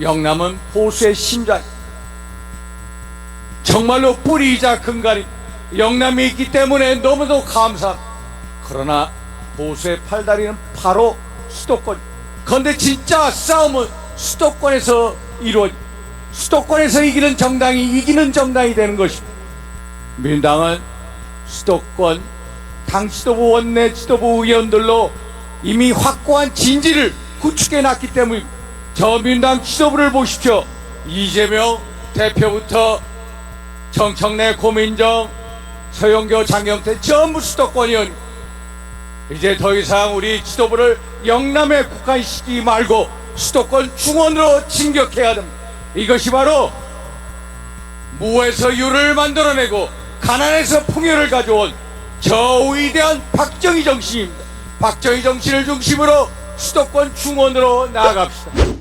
영남은 보수의 심장. 정말로 뿌리이자 근간이 영남이 있기 때문에 너무도 감사. 그러나 보수의 팔다리는 바로 수도권. 그런데 진짜 싸움은 수도권에서 이루어지. 수도권에서 이기는 정당이 이기는 정당이 되는 것입니다. 민당은 수도권 당 지도부 원내 지도부 의원들로 이미 확고한 진지를 구축해 놨기 때문에 저 민당 지도부를 보십시오. 이재명 대표부터 정청래 고민정 서영교 장경태 전부 수도권 의원 이제 더 이상 우리 지도부를 영남에 국한시키지 말고 수도권 중원으로 진격해야 됩니다. 이것이 바로 무에서 유를 만들어내고 가난에서 풍요를 가져온 저 위대한 박정희 정신입니다. 박정희 정신을 중심으로 수도권 중원으로 나아갑시다.